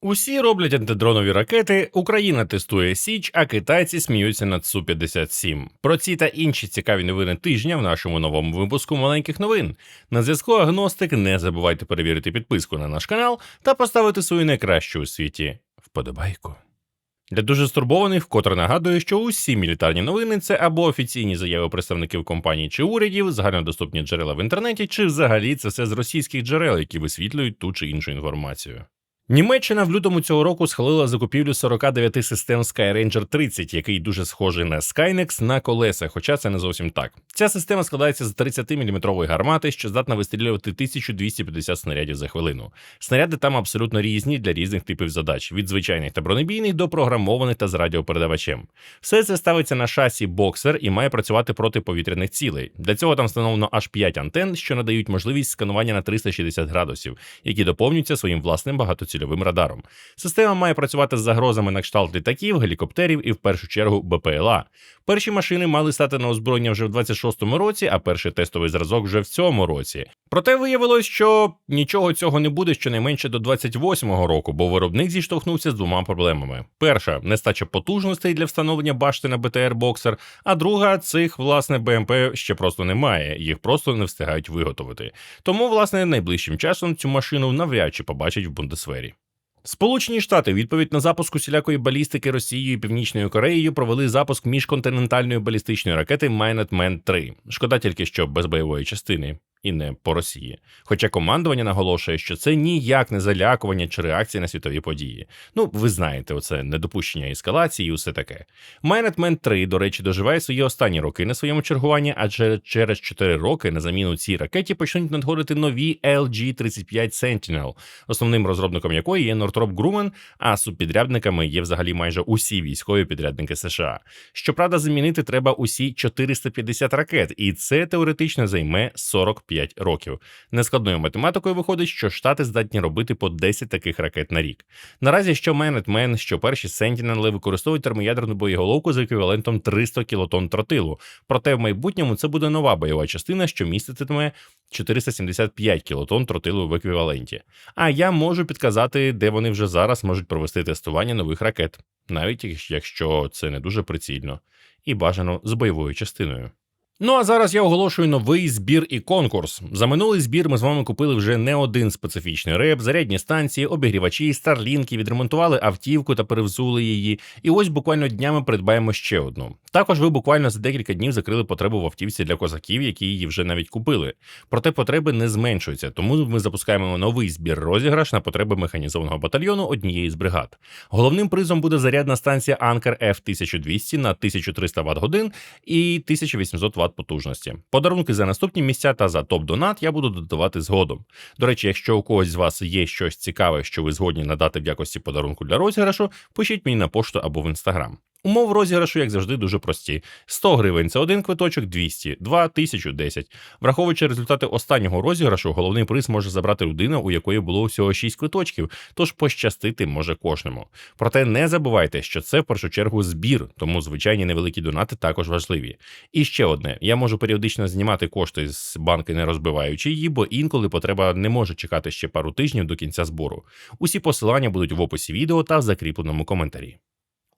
Усі роблять антидронові ракети, Україна тестує Січ, а китайці сміються над Су-57. Про ці та інші цікаві новини тижня в нашому новому випуску маленьких новин. На зв'язку Агностик. Не забувайте перевірити підписку на наш канал та поставити свою найкращу у світі вподобайку. Для дуже стурбованих вкотре нагадую, що усі мілітарні новини це або офіційні заяви представників компаній чи урядів, загальнодоступні джерела в інтернеті, чи взагалі це все з російських джерел, які висвітлюють ту чи іншу інформацію. Німеччина в лютому цього року схвалила закупівлю 49 систем Skyranger 30, який дуже схожий на Skynex на колесах, хоча це не зовсім так. Ця система складається з 30-мм гармати, що здатна вистрілювати 1250 снарядів за хвилину. Снаряди там абсолютно різні для різних типів задач: від звичайних та бронебійних до програмованих та з радіопередавачем. Все це ставиться на шасі боксер і має працювати проти повітряних цілей. Для цього там встановлено аж 5 антенн, що надають можливість сканування на 360 градусів, які доповнюються своїм власним багатоцільовим радаром. Система має працювати з загрозами на кшталт літаків, гелікоптерів і в першу чергу БПЛА. Перші машини мали стати на озброєння вже в 26-му році, а перший тестовий зразок вже в цьому році. Проте виявилось, що нічого цього не буде щонайменше до 28-го року, бо виробник зіштовхнувся з двома проблемами: перша нестача потужностей для встановлення башти на БТР Боксер, а друга цих власне БМП ще просто немає, їх просто не встигають виготовити. Тому, власне, найближчим часом цю машину навряд чи побачать в Бундесвері. Сполучені Штати у відповідь на запуск усілякої балістики Росією і Північною Кореєю провели запуск міжконтинентальної балістичної ракети Minuteman 3 Шкода тільки, що без бойової частини. І не по Росії. Хоча командування наголошує, що це ніяк не залякування чи реакція на світові події. Ну, ви знаєте, оце недопущення ескалації і усе таке. Minuteman 3, до речі, доживає свої останні роки на своєму чергуванні, адже через 4 роки на заміну цій ракеті почнуть надходити нові LG-35 Sentinel, основним розробником якої є Northrop Grumman, а субпідрядниками є взагалі майже усі військові підрядники США. Щоправда, замінити треба усі 450 ракет, і це теоретично займе 40 5 років. Нескладною математикою виходить, що штати здатні робити по 10 таких ракет на рік. Наразі що Minuteman, що перші Сентінели використовують термоядерну боєголовку з еквівалентом 300 кілотон тротилу. Проте в майбутньому це буде нова бойова частина, що міститиме 475 кілотон тротилу в еквіваленті. А я можу підказати, де вони вже зараз можуть провести тестування нових ракет, навіть якщо це не дуже прицільно, і бажано з бойовою частиною. Ну а зараз я оголошую новий збір і конкурс. За минулий збір ми з вами купили вже не один специфічний реп, зарядні станції, обігрівачі, старлінки, відремонтували автівку та перевзули її. І ось буквально днями придбаємо ще одну. Також ви буквально за декілька днів закрили потребу в автівці для козаків, які її вже навіть купили. Проте потреби не зменшуються, тому ми запускаємо новий збір розіграш на потреби механізованого батальйону однієї з бригад. Головним призом буде зарядна станція Анкер F1200 на 1300 Вт годин і 1800 Вт потужності. Подарунки за наступні місця та за топ-донат я буду додавати згодом. До речі, якщо у когось з вас є щось цікаве, що ви згодні надати в якості подарунку для розіграшу, пишіть мені на пошту або в інстаграм. Умов розіграшу, як завжди, дуже прості: 100 гривень це один квиточок, 200, 2, 1000, 10. Враховуючи результати останнього розіграшу, головний приз може забрати людина, у якої було всього 6 квиточків, тож пощастити може кожному. Проте не забувайте, що це в першу чергу збір, тому звичайні невеликі донати також важливі. І ще одне: я можу періодично знімати кошти з банки, не розбиваючи її, бо інколи потреба не може чекати ще пару тижнів до кінця збору. Усі посилання будуть в описі відео та в закріпленому коментарі.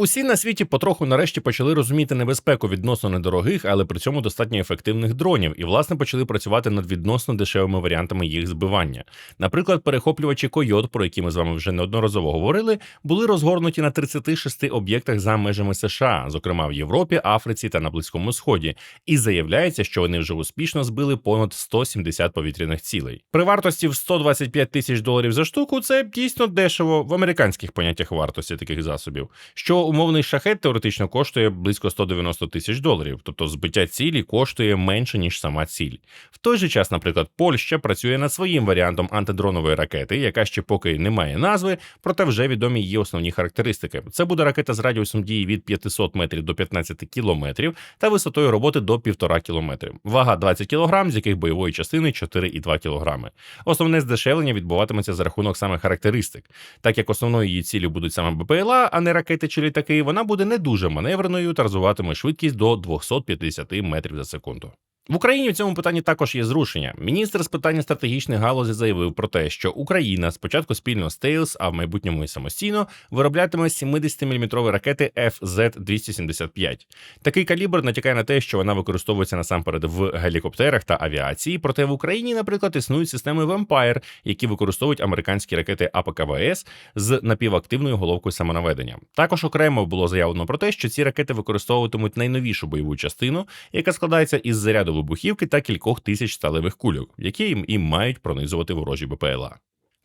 Усі на світі потроху нарешті почали розуміти небезпеку відносно недорогих, але при цьому достатньо ефективних дронів, і власне почали працювати над відносно дешевими варіантами їх збивання. Наприклад, перехоплювачі койот, про які ми з вами вже неодноразово говорили, були розгорнуті на 36 об'єктах за межами США, зокрема в Європі, Африці та на Близькому Сході. І заявляється, що вони вже успішно збили понад 170 повітряних цілей. При вартості в 125 тисяч доларів за штуку це дійсно дешево в американських поняттях вартості таких засобів. що умовний шахет теоретично коштує близько 190 тисяч доларів, тобто збиття цілі коштує менше ніж сама ціль. В той же час, наприклад, Польща працює над своїм варіантом антидронової ракети, яка ще поки не має назви, проте вже відомі її основні характеристики. Це буде ракета з радіусом дії від 500 метрів до 15 кілометрів та висотою роботи до 1,5 кілометрів. Вага 20 кг, з яких бойової частини 4,2 кг. Основне здешевлення відбуватиметься за рахунок саме характеристик, так як основною її ціллю будуть саме БПЛА, а не ракети чи літаки таки вона буде не дуже маневреною та розвиватиме швидкість до 250 метрів за секунду. В Україні в цьому питанні також є зрушення. Міністр з питання стратегічних галузі заявив про те, що Україна спочатку спільно з Тейлс, а в майбутньому і самостійно вироблятиме 70-мм ракети FZ-275. Такий калібр натякає на те, що вона використовується насамперед в гелікоптерах та авіації. Проте в Україні, наприклад, існують системи Vampire, які використовують американські ракети АПКВС з напівактивною головкою самонаведення. Також окремо було заявлено про те, що ці ракети використовуватимуть найновішу бойову частину, яка складається із заряду вибухівки та кількох тисяч сталевих кульок, які їм і мають пронизувати ворожі БПЛА.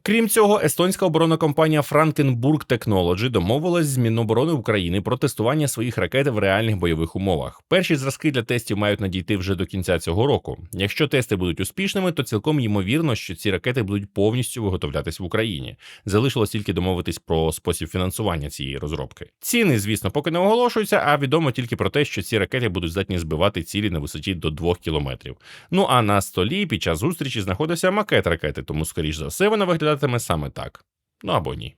Крім цього, естонська оборонна компанія Frankenburg Technology домовилась з Міноборони України про тестування своїх ракет в реальних бойових умовах. Перші зразки для тестів мають надійти вже до кінця цього року. Якщо тести будуть успішними, то цілком ймовірно, що ці ракети будуть повністю виготовлятись в Україні. Залишилось тільки домовитись про спосіб фінансування цієї розробки. Ціни, звісно, поки не оголошуються, а відомо тільки про те, що ці ракети будуть здатні збивати цілі на висоті до 2 кілометрів. Ну а на столі під час зустрічі знаходився макет ракети, тому скоріш за все вона виглядатиме саме так. Ну або ні.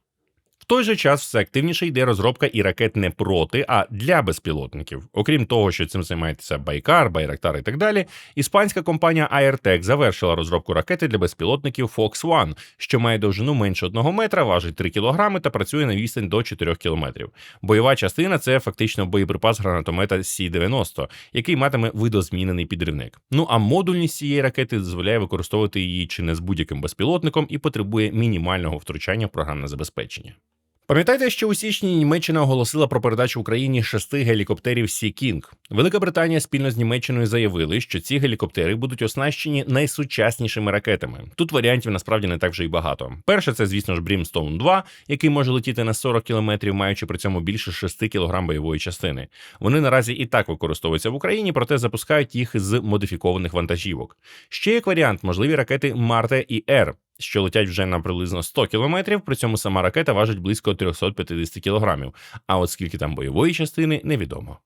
В той же час все активніше йде розробка і ракет не проти, а для безпілотників. Окрім того, що цим займається Байкар, Байрактар і так далі. Іспанська компанія Airtech завершила розробку ракети для безпілотників Fox One, що має довжину менше 1 метра, важить 3 кілограми та працює на відстань до 4 кілометрів. Бойова частина це фактично боєприпас гранатомета Сі-90, який матиме видозмінений підривник. Ну а модульність цієї ракети дозволяє використовувати її чи не з будь-яким безпілотником і потребує мінімального втручання в програмне забезпечення. Пам'ятаєте, що у січні Німеччина оголосила про передачу Україні шести гелікоптерів Sea King. Велика Британія спільно з Німеччиною заявили, що ці гелікоптери будуть оснащені найсучаснішими ракетами. Тут варіантів насправді не так вже й багато. Перше, це, звісно ж, Brimstone 2, який може летіти на 40 кілометрів, маючи при цьому більше 6 кілограм бойової частини. Вони наразі і так використовуються в Україні, проте запускають їх з модифікованих вантажівок. Ще як варіант, можливі ракети Марте і Р що летять вже на приблизно 100 кілометрів, при цьому сама ракета важить близько 350 кілограмів. А от скільки там бойової частини, невідомо.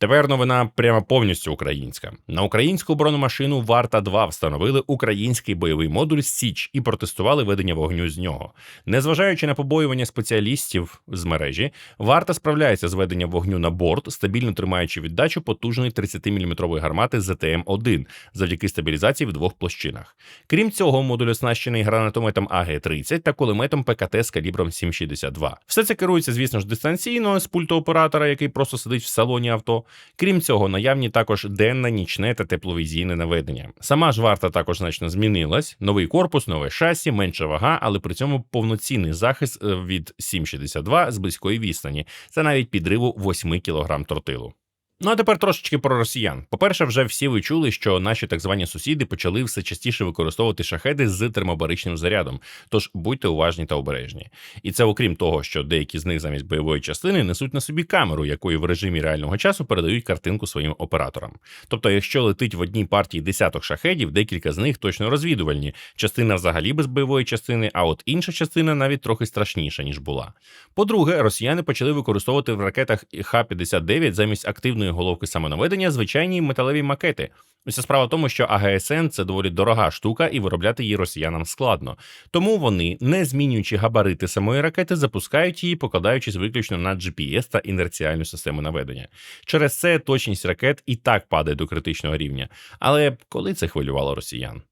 Тепер новина прямо повністю українська. На українську бронемашину Варта 2 встановили український бойовий модуль Січ і протестували ведення вогню з нього. Незважаючи на побоювання спеціалістів з мережі, варта справляється з веденням вогню на борт, стабільно тримаючи віддачу потужної 30-мм гармати ЗТМ-1 завдяки стабілізації в двох площинах. Крім цього, модуль оснащений гранатометом АГ-30 та кулеметом ПКТ з калібром 7,62. Все це керується, звісно ж, дистанційно з пульту оператора, який просто сидить в салоні авто. Крім цього, наявні також денне, нічне та тепловізійне наведення. Сама ж варта також значно змінилась: новий корпус, нове шасі, менша вага, але при цьому повноцінний захист е, від 7,62 з близької відстані. Це навіть підриву 8 кг тротилу. Ну а тепер трошечки про росіян. По-перше, вже всі ви чули, що наші так звані сусіди почали все частіше використовувати шахеди з термобаричним зарядом. Тож будьте уважні та обережні. І це окрім того, що деякі з них замість бойової частини несуть на собі камеру, якою в режимі реального часу передають картинку своїм операторам. Тобто, якщо летить в одній партії десяток шахедів, декілька з них точно розвідувальні. Частина взагалі без бойової частини, а от інша частина навіть трохи страшніша ніж була. По-друге, росіяни почали використовувати в ракетах Х-59 замість активної головки самонаведення звичайні металеві макети. Уся справа в тому, що АГСН це доволі дорога штука, і виробляти її росіянам складно. Тому вони, не змінюючи габарити самої ракети, запускають її, покладаючись виключно на GPS та інерціальну систему наведення. Через це точність ракет і так падає до критичного рівня. Але коли це хвилювало росіян?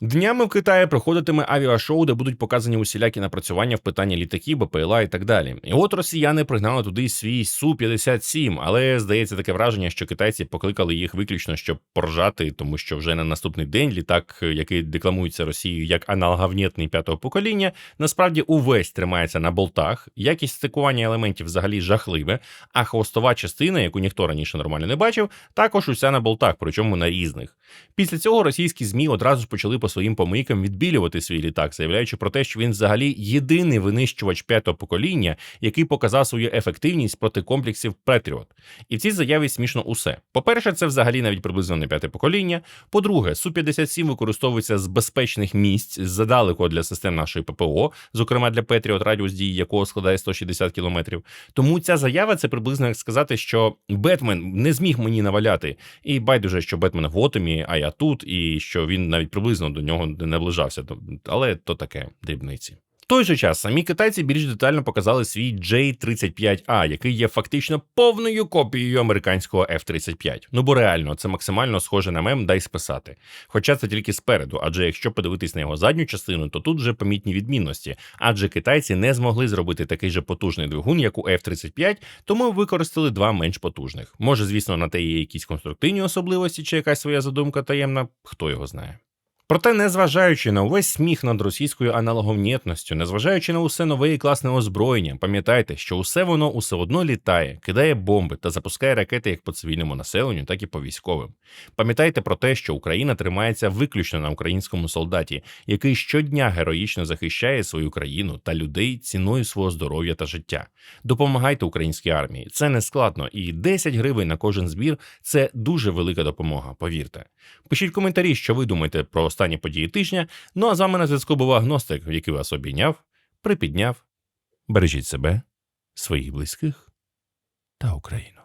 Днями в Китаї проходитиме авіашоу, де будуть показані усілякі напрацювання в питанні літаків, БПЛА і так далі. І от росіяни пригнали туди свій су 57 але здається таке враження, що китайці покликали їх виключно, щоб поржати, тому що вже на наступний день літак, який декламується Росією як аналгавнєтний п'ятого покоління, насправді увесь тримається на болтах. Якість стикування елементів взагалі жахливе. А хвостова частина, яку ніхто раніше нормально не бачив, також уся на болтах, причому на різних. Після цього російські змі одразу ж почали по своїм помийкам відбілювати свій літак, заявляючи про те, що він взагалі єдиний винищувач п'ятого покоління, який показав свою ефективність проти комплексів Петріот. І в цій заяві смішно усе. По-перше, це взагалі навіть приблизно не п'яте покоління. По-друге, су 57 використовується з безпечних місць задалеко для систем нашої ППО, зокрема для Петріот, радіус дії якого складає 160 кілометрів. Тому ця заява це приблизно як сказати, що Бетмен не зміг мені наваляти, і байдуже, що Бетмен в Готемі, а я тут, і що він навіть приблизно до нього не наближався. Але то таке дрібниці. той же час самі китайці більш детально показали свій J-35A, який є фактично повною копією американського F-35. Ну бо реально, це максимально схоже на мем, дай списати. Хоча це тільки спереду, адже якщо подивитись на його задню частину, то тут вже помітні відмінності, адже китайці не змогли зробити такий же потужний двигун, як у F-35, тому використали два менш потужних. Може, звісно, на те є якісь конструктивні особливості чи якась своя задумка таємна, хто його знає. Проте, незважаючи на увесь сміх над російською аналоговнітністю, незважаючи на усе нове і класне озброєння, пам'ятайте, що усе воно усе одно літає, кидає бомби та запускає ракети як по цивільному населенню, так і по військовим. Пам'ятайте про те, що Україна тримається виключно на українському солдаті, який щодня героїчно захищає свою країну та людей ціною свого здоров'я та життя. Допомагайте українській армії. Це не складно, і 10 гривень на кожен збір це дуже велика допомога. Повірте. Пишіть коментарі, що ви думаєте про останні події тижня. Ну а з вами на зв'язку був агностик, який вас обійняв, припідняв. Бережіть себе, своїх близьких та Україну.